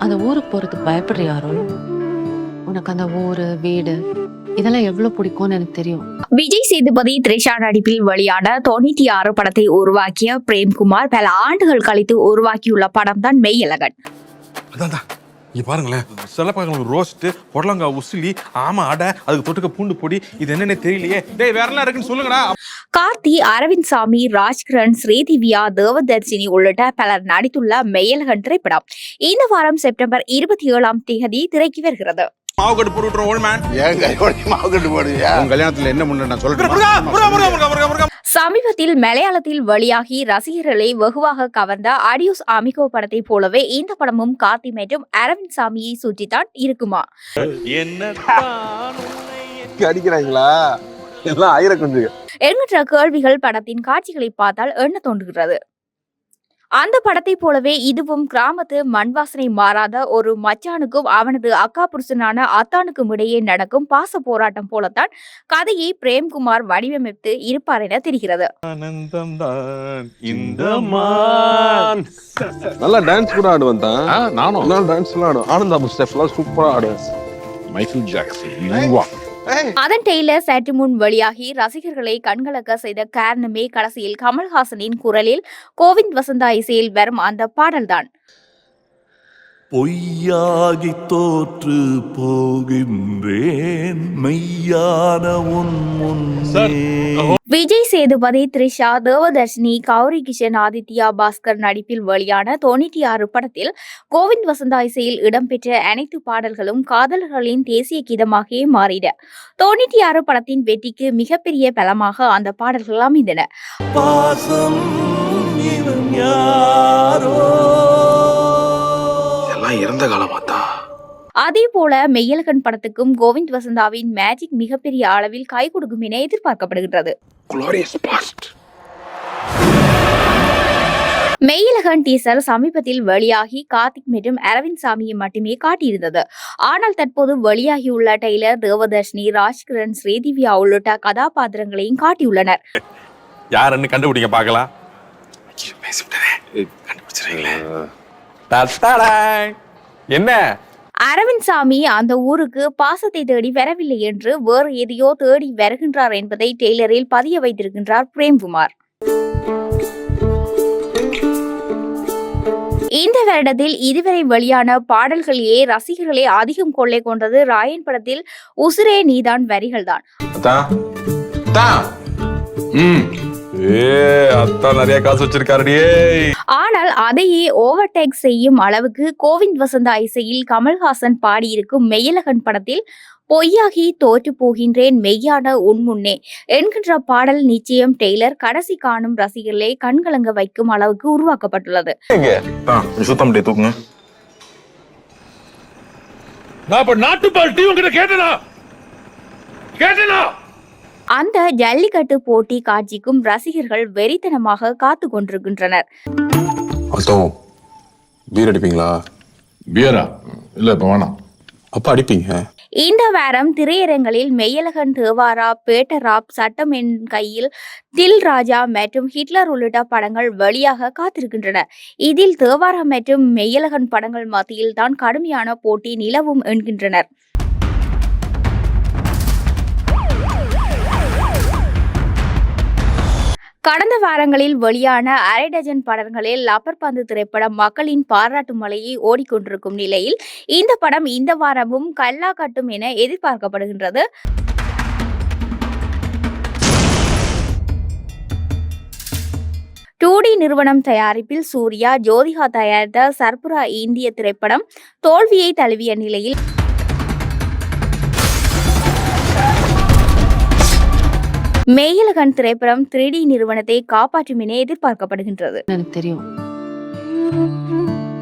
அந்த ஊருக்கு போறதுக்கு பயப்படுறியா அருள் உனக்கு அந்த ஊரு வீடு இதெல்லாம் எவ்வளவு பிடிக்கும்னு எனக்கு தெரியும். விஜய் சேதுபதி த்ரிஷா நடிப்பில் வெளியான தொண்ணூற்றி ஆறு படத்தை உருவாக்கிய பிரேம்குமார் பல ஆண்டுகள் கழித்து உருவாக்கியுள்ள படம் தான் அதான் தான் இங்க பாருங்களேன். சிலப்பாங்க ரோஸ்ட்டு புடலங்காய் உசிலி ஆமா அடை அதுக்கு தொட்டுக்க பூண்டு பொடி இது என்னன்னே தெரியலையே. டேய் வேற என்ன இருக்குன்னு சொல்லுங்கடா. கார்த்தி அரவிந்த் சாமி ராஜ்கிரண் ஸ்ரீதிவ்யா தேவதர்ஷினி உள்ளிட்ட பலர் நடித்துள்ள மெய்யழகன் திரைப்படம். இந்த வாரம் செப்டம்பர் இருபத்தி ஏழாம் தேதி திரைக்கு வருகிறது. மாவு கட்டு போட்டு விட்டுறோம் ஓல்ட் மேன் ஏன் கையோட மாவு கட்டு போடுவியா? உன் கல்யாணத்துல என்ன முன்ன நான் முருகா. சமீபத்தில் மலையாளத்தில் வெளியாகி ரசிகர்களை வெகுவாக கவர்ந்த அடியோஸ் அமிகோ படத்தை போலவே இந்த படமும் கார்த்தி மற்றும் அரவிந்த் சாமியை சுற்றித்தான் இருக்குமா? அடிக்கிறாங்களா? எல்லாம் ஆயிரம் கேள்விகள் படத்தின் காட்சிகளை பார்த்தால் எண்ண தோன்றுகிறது. அந்த படத்தை போலவே இதுவும் கிராமத்து மண் வாசனை மாறாத ஒரு மச்சானுக்கும் அவனது அக்கா புருஷனான அத்தானுக்கும் இடையே நடக்கும் பாச போராட்டம் போலத்தான் கதையை பிரேம்குமார் வடிவமைத்து இருப்பார் என தெரிகிறது. ஆனந்தம் தான் இந்த நல்லா டான்ஸ் கூட ஆடுவேன் தான். நானும். நல்லா டான்ஸ் எல்லாம் ஆடுவேன். ஆனந்தா ஸ்டெப் எல்லாம் சூப்பரா ஆடுவேன். மைக்கேல் ஜாக்சன் அதன் டெய்லர் சற்று முன் வெளியாகி ரசிகர்களை கண்கலக்க செய்த காரணமே கடைசியில் கமல்ஹாசனின் குரலில் கோவிந்த் வசந்தா இசையில் வரும் அந்த பாடல்தான். பொய்யாகி தோற்று போகின்றேன். மெய்யான உன் விஜய் சேதுபதி த்ரிஷா தேவதர்ஷினி கௌரி கிஷன் ஆதித்யா பாஸ்கர் நடிப்பில் வெளியான தொண்ணூற்றி ஆறு படத்தில் கோவிந்த் வசந்தா இசையில் இடம்பெற்ற அனைத்து பாடல்களும் காதலர்களின் தேசிய கீதமாகவே மாறின. தொண்ணூற்றி ஆறு படத்தின் வெற்றிக்கு மிகப்பெரிய பலமாக அந்த பாடல்கள் அமைந்தன. பாசம் எல்லாம் இறந்த காலமா தான் அதே போல மெய்யழகன் படத்துக்கும் கோவிந்த் வசந்தாவின் மேஜிக் மிகப்பெரிய அளவில் கை கொடுக்கும் என எதிர்பார்க்கப்படுகின்றது. மெய்யழகன் டீசர் சமீபத்தில் வெளியாகி கார்த்திக் மற்றும் அரவிந்த் சாமியை மட்டுமே காட்டியிருந்தது. ஆனால் தற்போது வெளியாகியுள்ள டெய்லர் தேவதர்ஷினி ராஜ்கிரண் ஸ்ரீதிவ்யா உள்ளிட்ட கதாபாத்திரங்களையும் காட்டியுள்ளனர். யாருன்னு கண்டுபிடிங்க பார்க்கலாம். என்ன? அரவிந்த் சாமி அந்த ஊருக்கு பாசத்தை தேடி வரவில்லை என்று வேறு எதையோ தேடி வருகின்றார் என்பதை டெய்லரில் பதிய வைத்திருக்கின்றார் பிரேம்குமார். இந்த வருடத்தில் இதுவரை வெளியான பாடல்களிலேயே ரசிகர்களை அதிகம் கொள்ளை கொண்டது ராயன் படத்தில் உசுரே நீதான் வரிகள்தான். அத்தான் அத்தான். நிறைய காசு வச்சிருக்காருடியே ஆனால் அதையே ஓவர்டேக் செய்யும் அளவுக்கு கோவிந்த் வசந்தா இசையில் கமல்ஹாசன் பாடியிருக்கும் மெய்யழகன் படத்தில் பொய்யாகி தோற்று போகின்றேன் மெய்யான உன்முன்னே என்கின்ற பாடல் நிச்சயம் டெய்லர் கடைசி காணும் ரசிகர்களை கண்கலங்க வைக்கும் அளவுக்கு உருவாக்கப்பட்டுள்ளது. நாட்டுப்பால் டீ உங்ககிட்ட கேட்டனா? கேட்டனா? அந்த ஜல்லிக்கட்டு போட்டி காட்சிக்கும் ரசிகர்கள் வெறித்தனமாக காத்து கொண்டிருக்கின்றனர். பீர் அடிப்பீங்களா? பியரா இல்ல இப்ப வேணாம். அப்ப அடிப்பீங்க. இந்த வாரம் திரையரங்களில் மெய்யழகன் தேவாரா பேட்டராப் சட்டம் என் கையில் தில் ராஜா மற்றும் ஹிட்லர் உள்ளிட்ட படங்கள் வெளியாக காத்திருக்கின்றன. இதில் தேவாரா மற்றும் மெய்யழகன் படங்கள் மத்தியில் தான் கடுமையான போட்டி நிலவும் என்கின்றனர். கடந்த வாரங்களில் வெளியான அரை டஜன் படங்களில் லப்பர் பந்து திரைப்படம் மக்களின் பாராட்டு மலையை ஓடிக்கொண்டிருக்கும் நிலையில் இந்த படம் இந்த வாரமும் கல்லா கட்டும் என எதிர்பார்க்கப்படுகின்றது. டூ டி நிறுவனம் தயாரிப்பில் சூர்யா ஜோதிகா தயாரித்த சர்புரா இந்திய திரைப்படம் தோல்வியை தழுவிய நிலையில் மெய்யழகன் திரைப்படம் த்ரீ டி நிறுவனத்தை காப்பாற்றும் என எதிர்பார்க்கப்படுகின்றது. எனக்கு தெரியும்.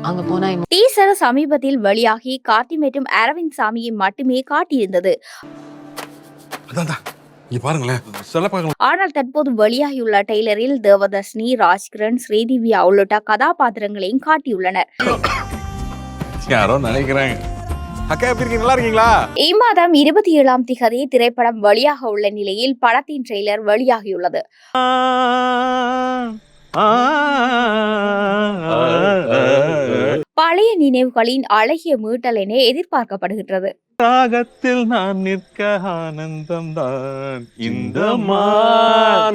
அங்க போனா இவன் டீசர் சமீபத்தில் வெளியாகி கார்த்தி மற்றும் அரவிந்த் சாமியை மட்டுமே காட்டியிருந்தது. ஆனால் தற்போது வெளியாகியுள்ள டெய்லரில் தேவதர்ஷினி ராஜ்கிரண் ஸ்ரீதிவ்யா உள்ளிட்ட கதாபாத்திரங்களையும் காட்டியுள்ளனர். யாரோ நினைக்கிறாங்க அக்கா எப்படி இருக்கீங்க? நல்லா இருக்கீங்களா? இம்மாதம் இருபத்தி ஏழாம் திகதி திரைப்படம் வெளியாக உள்ள நிலையில் படத்தின் ட்ரெய்லர் வெளியாகியுள்ளது. பழைய நினைவுகளின் அழகிய மீட்டல் என எதிர்பார்க்கப்படுகின்றது. ராகத்தில் நான் நிற்க ஆனந்தம் தான் இந்த மான்.